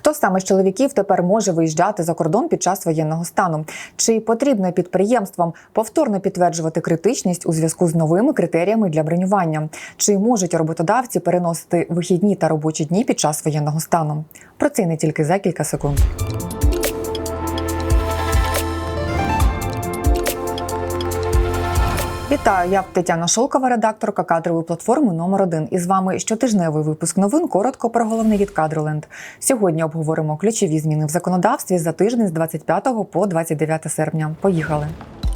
Хто саме з чоловіків тепер може виїжджати за кордон під час воєнного стану? Чи потрібно підприємствам повторно підтверджувати критичність у зв'язку з новими критеріями для бронювання? Чи можуть роботодавці переносити вихідні та робочі дні під час воєнного стану? Про це не тільки за кілька секунд. Вітаю, я Тетяна Шолкова, редакторка кадрової платформи номер 1 І з вами щотижневий випуск новин. Коротко про головне від Кадроленд. Сьогодні обговоримо ключові зміни в законодавстві за тиждень з 25 по 29 серпня. Поїхали. –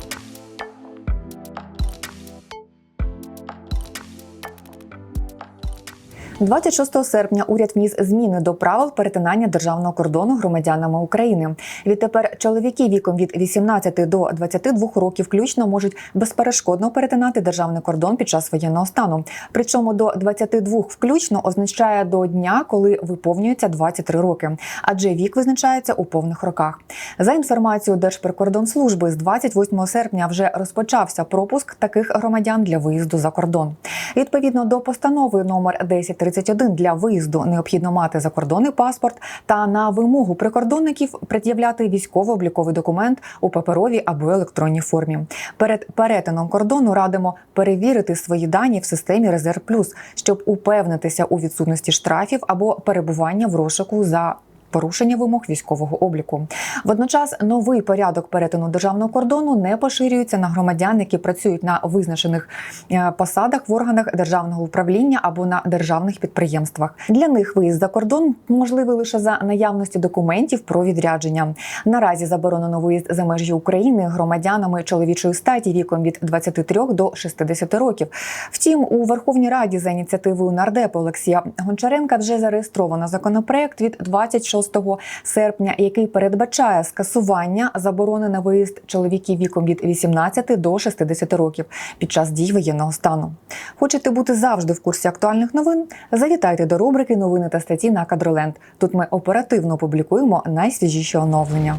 26 серпня уряд вніс зміни до правил перетинання державного кордону громадянами України. Відтепер чоловіки віком від 18 до 22 років включно можуть безперешкодно перетинати державний кордон під час воєнного стану. Причому до 22 включно означає до дня, коли виповнюється 23 роки, адже вік визначається у повних роках. За інформацією Держприкордонслужби, з 28 серпня вже розпочався пропуск таких громадян для виїзду за кордон. Відповідно до постанови номер 1031 для виїзду необхідно мати закордонний паспорт та на вимогу прикордонників пред'являти військово-обліковий документ у паперовій або електронній формі. Перед перетином кордону радимо перевірити свої дані в системі Резерв Плюс, щоб упевнитися у відсутності штрафів або перебування в розшуку за порушення вимог військового обліку. Водночас новий порядок перетину державного кордону не поширюється на громадян, які працюють на визначених е, посадах в органах державного управління або на державних підприємствах. Для них виїзд за кордон можливий лише за наявності документів про відрядження. Наразі заборонено виїзд за межі України громадянами чоловічої статі віком від 23 до 60 років. Втім, у Верховній Раді за ініціативою нардепа Олексія Гончаренка вже зареєстровано законопроект від 26 серпня, який передбачає скасування заборони на виїзд чоловіків віком від 18 до 60 років під час дій воєнного стану. Хочете бути завжди в курсі актуальних новин? Завітайте до рубрики Новини та статті на Кадроленд. Тут ми оперативно публікуємо найсвіжіші оновлення.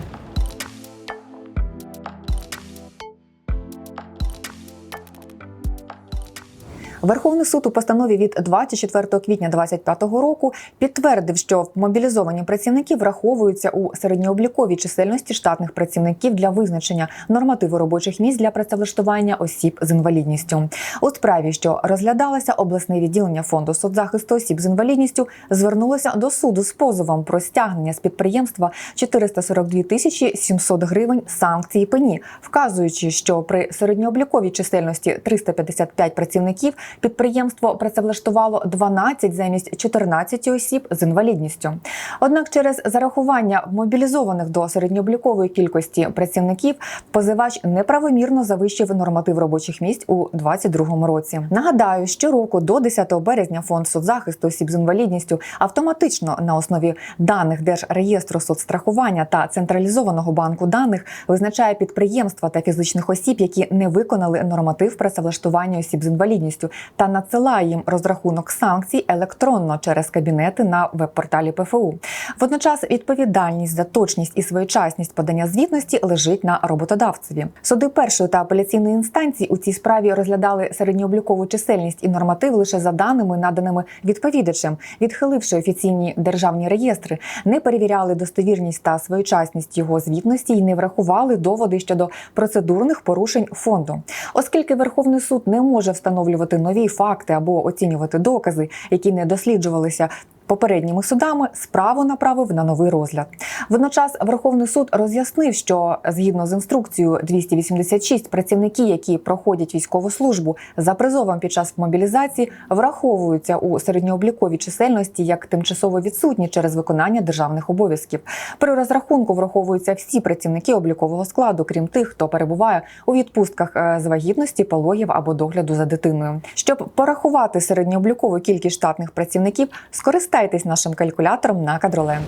Верховний суд у постанові від 24 квітня 2025 року підтвердив, що мобілізовані працівники враховуються у середньообліковій чисельності штатних працівників для визначення нормативу робочих місць для працевлаштування осіб з інвалідністю. У справі, що розглядалася обласне відділення фонду соцзахисту осіб з інвалідністю, звернулося до суду з позовом про стягнення з підприємства 442 тисячі 700 гривень санкції пені, вказуючи, що при середньообліковій чисельності 355 працівників підприємство працевлаштувало 12 замість 14 осіб з інвалідністю. Однак, через зарахування мобілізованих до середньооблікової кількості працівників позивач неправомірно завищив норматив робочих місць у 2022 році. Нагадаю, щороку до 10 березня фонд соцзахисту осіб з інвалідністю автоматично на основі даних Держреєстру соцстрахування та централізованого банку даних визначає підприємства та фізичних осіб, які не виконали норматив працевлаштування осіб з інвалідністю та надсилає їм розрахунок санкцій електронно через кабінети на веб-порталі ПФУ. Водночас відповідальність за точність і своєчасність подання звітності лежить на роботодавцеві. Суди першої та апеляційної інстанції у цій справі розглядали середньооблікову чисельність і норматив лише за даними, наданими відповідачем, відхиливши офіційні державні реєстри, не перевіряли достовірність та своєчасність його звітності і не врахували доводи щодо процедурних порушень фонду, оскільки Верховний суд не може встановлювати нові факти або оцінювати докази, які не досліджувалися. Попередніми судами справу направив на новий розгляд. Водночас Верховний суд роз'яснив, що згідно з інструкцією 286 працівники, які проходять військову службу за призовом під час мобілізації, враховуються у середньообліковій чисельності як тимчасово відсутні через виконання державних обов'язків. При розрахунку враховуються всі працівники облікового складу, крім тих, хто перебуває у відпустках е, з вагітності, пологів або догляду за дитиною. Щоб порахувати середньооблікову кількість штатних працівників, скористайтесь нашим калькулятором на кадроленд.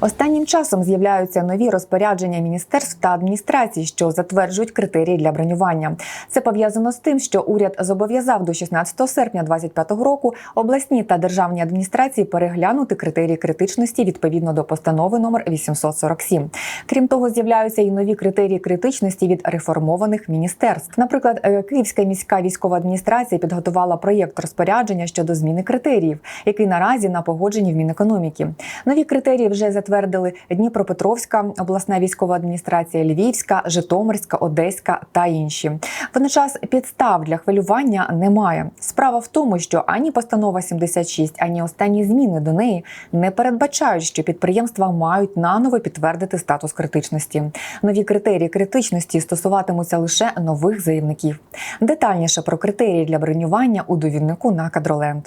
Останнім часом з'являються нові розпорядження міністерств та адміністрацій, що затверджують критерії для бронювання. Це пов'язано з тим, що уряд зобов'язав до 16 серпня 2025 року обласні та державні адміністрації переглянути критерії критичності відповідно до постанови номер 847. Крім того, з'являються і нові критерії критичності від реформованих міністерств. Наприклад, е, Київська міська військова адміністрація підготувала проєкт розпорядження щодо зміни критеріїв, який наразі на погодженні в Мінекономіки. Нові критерії вже затвердили Дніпропетровська обласна військова адміністрація, Львівська, Житомирська, Одеська та інші. Водночас підстав для хвилювання немає. Справа в тому, що ані постанова 76, ані останні зміни до неї не передбачають, що підприємства мають наново підтвердити статус критичності. Нові критерії критичності стосуватимуться лише нових заявників. Детальніше про критерії для бронювання у довіднику на кадроленд.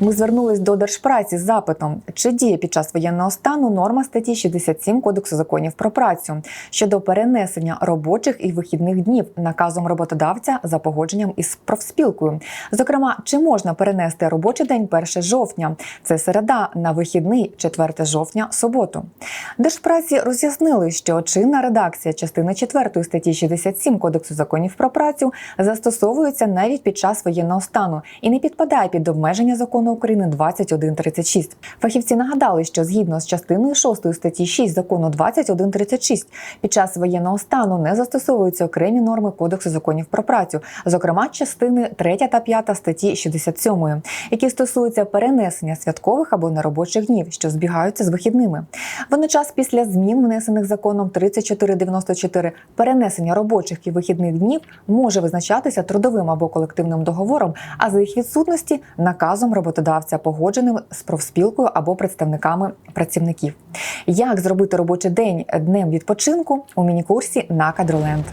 Ми звернулись до Держпраці з запитом, чи діє під час воєнного стану норма статті 67 Кодексу законів про працю щодо перенесення робочих і вихідних днів наказом роботодавця за погодженням із профспілкою. Зокрема, чи можна перенести робочий день 1 жовтня, це середа, на вихідний 4 жовтня, суботу. Держпраці роз'яснили, що чинна редакція частини 4 статті 67 Кодексу законів про працю застосовується навіть під час воєнного стану і не підпадає під обмеження закону України 2136. Фахівці нагадали, що згідно з частиною 6 статті 6 закону 2136 під час воєнного стану не застосовуються окремі норми Кодексу законів про працю, зокрема частини 3 та 5 статті 67, які стосуються перенесення святкових або неробочих днів, що збігаються з вихідними. Водночас, після змін, внесених законом 3494, перенесення робочих і вихідних днів може визначатися трудовим або колективним договором, а за їх відсутності наказом роботодавця, погодженим з профспілкою або представниками працівників. Як зробити робочий день днем відпочинку у міні-курсі на кадроленд.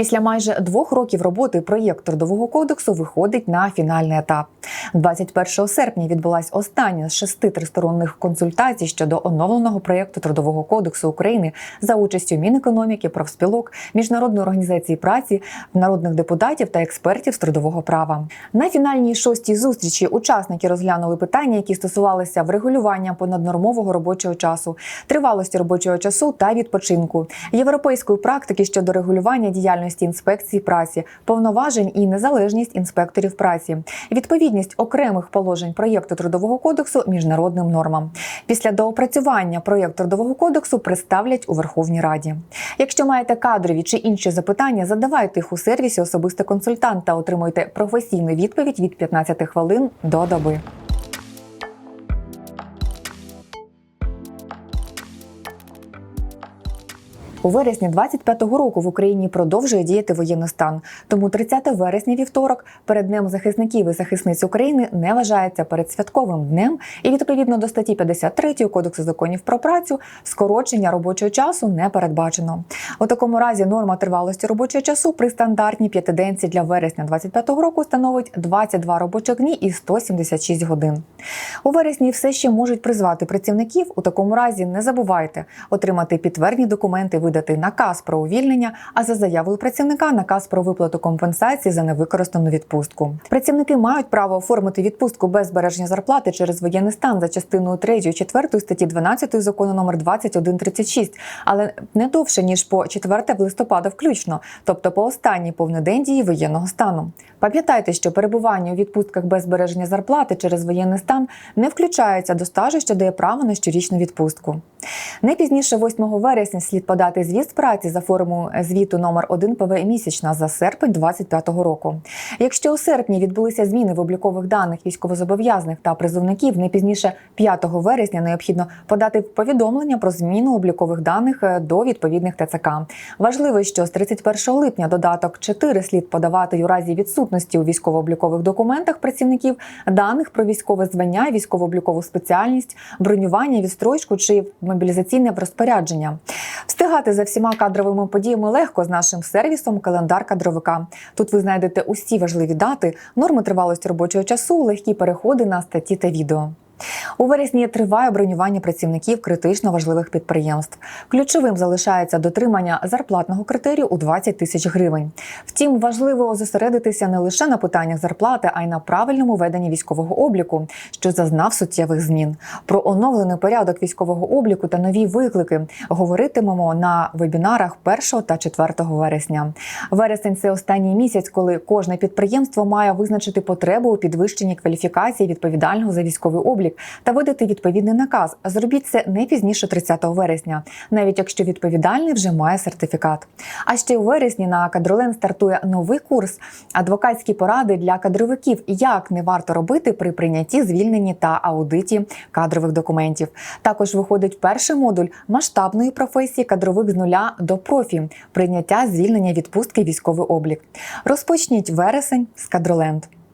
Після майже двох років роботи проєкт трудового кодексу виходить на фінальний етап. 21 серпня відбулась остання з шести тристоронних консультацій щодо оновленого проєкту трудового кодексу України за участю Мінекономіки, профспілок, міжнародної організації праці, народних депутатів та експертів з трудового права. На фінальній шостій зустрічі учасники розглянули питання, які стосувалися врегулювання понаднормового робочого часу, тривалості робочого часу та відпочинку, європейської практики щодо регулювання діяльності інспекції праці, повноважень і незалежність інспекторів праці, відповідність окремих положень проєкту трудового кодексу міжнародним нормам. Після доопрацювання проєкт трудового кодексу представлять у Верховній Раді. Якщо маєте кадрові чи інші запитання, задавайте їх у сервісі особистий консультант та отримуйте професійну відповідь від 15 хвилин до доби. У вересні 25-го року в Україні продовжує діяти воєнний стан. Тому 30 вересня вівторок перед днем захисників і захисниць України не вважається передсвятковим днем, і відповідно до статті 53 Кодексу законів про працю скорочення робочого часу не передбачено. У такому разі норма тривалості робочого часу при стандартній п'ятиденці для вересня 25-го року становить 22 робочих дні і 176 годин. У вересні все ще можуть призвати працівників. У такому разі не забувайте отримати підтвердні документи, видати наказ про увільнення, а за заявою працівника наказ про виплату компенсації за невикористану відпустку. Працівники мають право оформити відпустку без збереження зарплати через воєнний стан за частиною 3 4 статті 12 закону номер 2136, але не довше ніж по 4 листопада включно, тобто по останній повний день дії воєнного стану. Пам'ятайте, що перебування у відпустках без збереження зарплати через воєнний стан не включається до стажу, що дає право на щорічну відпустку. Не пізніше 8 вересня слід подати отримати звіт праці за формою звіту номер 1 ПВ місячна за серпень 2025 року. Якщо у серпні відбулися зміни в облікових даних військовозобов'язаних та призовників, не пізніше 5 вересня необхідно подати повідомлення про зміну облікових даних е, до відповідних ТЦК. Важливо, що з 31 липня додаток 4 слід подавати у разі відсутності у військово-облікових документах працівників даних про військове звання, військово-облікову спеціальність, бронювання, відстрочку чи мобілізаційне розпорядження. Встигати за всіма кадровими подіями легко з нашим сервісом Календар кадровика. Тут ви знайдете усі важливі дати, норми тривалості робочого часу, легкі переходи на статті та відео. У вересні триває бронювання працівників критично важливих підприємств. Ключовим залишається дотримання зарплатного критерію у 20 тисяч гривень. Втім, важливо зосередитися не лише на питаннях зарплати, а й на правильному веденні військового обліку, що зазнав суттєвих змін. Про оновлений порядок військового обліку та нові виклики говоритимемо на вебінарах 1 та 4 вересня. Вересень це останній місяць, коли кожне підприємство має визначити потребу у підвищенні кваліфікації відповідального за військовий облік та видати відповідний наказ. Зробіть це не пізніше 30 вересня, навіть якщо відповідальний вже має сертифікат. А ще у вересні на кадролен стартує новий курс адвокатські поради для кадровиків, як не варто робити при прийнятті, звільненні та аудиті кадрових документів. Також виходить перший модуль масштабної професії кадровик з нуля до профі, прийняття звільнення відпустки військовий облік. Розпочніть вересень з кадроленд.